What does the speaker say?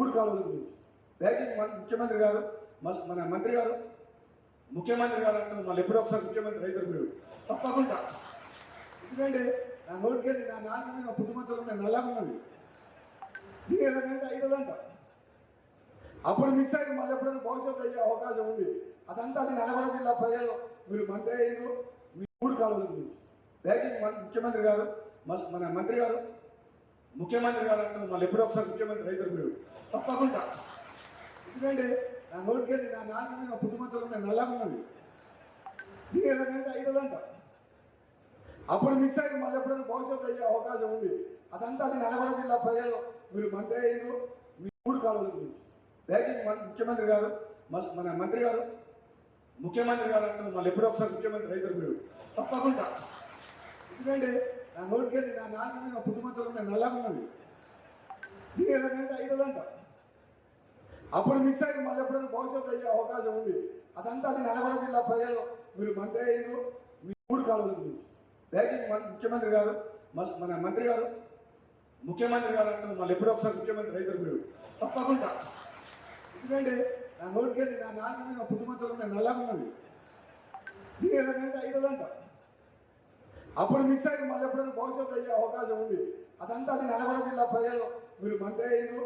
మూడు కాలువల గురించి. దయచేసి మన ముఖ్యమంత్రి గారు మళ్ళీ మన మంత్రి గారు ముఖ్యమంత్రి గారు అంటే మళ్ళీ ఎప్పుడో ఒకసారి ముఖ్యమంత్రి రైతులు మీరు. తప్పకుండా. ఎందుకంటే నా నోటికెళ్ళి నా నాన్న మీద పుట్టుమచ్చలు నేను నల్లగా ఉన్నది నీకు ఏదంటే ఐదోదంట అప్పుడు మిస్ అయ్యి మళ్ళీ ఎప్పుడైనా భవిష్యత్తు అయ్యే అవకాశం ఉంది. అదంతా అది నల్గొండ జిల్లా ప్రజలు మీరు మంత్రి అయ్యారు మీ మూడు కాలువల గురించి. దయచేసి మన ముఖ్యమంత్రి గారు మళ్ళీ మన మంత్రి గారు ముఖ్యమంత్రి గారు అంటే మళ్ళీ ఎప్పుడో ఒకసారి ముఖ్యమంత్రి రైతులు మీరు. తప్పకుండా. ఎందుకంటే నా నోటికెళ్ళి నా నాన్న మీద పుట్టుమచ్చలు ఉన్నాయి నల్లగా ఉన్నది. నీకు ఏదంటే ఐదోదంట అప్పుడు మిస్ అయ్యి మళ్ళీ ఎప్పుడైనా భవిష్యత్తు అయ్యే అవకాశం ఉంది అదంతా అది నల్గొండ జిల్లా ప్రజలు మీరు మంత్రి అయ్యారు మీ మూడు కాలువల గురించి దయచేసి మన ముఖ్యమంత్రి గారు మన మంత్రి గారు ముఖ్యమంత్రి గారు అంటే మళ్ళీ ఎప్పుడో ఒకసారి ముఖ్యమంత్రి అవుతారు మీరు. తప్పకుండా. ఎందుకంటే నా నోటికెళ్ళి నా నాన్న మీద పుట్టుమచ్చలు ఉన్నాయి నల్లగా ఉన్నది. నీకు ఏదంటే ఐదోదంట అప్పుడు మిస్ అయ్యి మళ్ళీ ఎప్పుడైనా భవిష్యత్తు అయ్యే అవకాశం ఉంది. అదంతా అది నల్గొండ జిల్లా ప్రజలు మీరు మంత్రి అయ్యారు మీ మూడు కాలువల గురించి దయచేసి మన ముఖ్యమంత్రి గారు మళ్ళీ మన మంత్రి గారు ముఖ్యమంత్రి గారు అంటారు మళ్ళీ ఎప్పుడో ఒకసారి ముఖ్యమంత్రి అవుతారు మీరు. తప్పకుండా. ఎందుకంటే నా నోటికెళ్ళి నా నాన్న మీద పుట్టుమచ్చలు నేను నల్లగా ఉన్నది. ఏదంటే ఐదోదంట అప్పుడు మిస్ అయ్యి మళ్ళీ ఎప్పుడైనా భవిష్యత్తు అయ్యే అవకాశం ఉంది. అదంతా అది నల్గొండ జిల్లా ప్రజలు మీరు మంత్రి అయ్యారు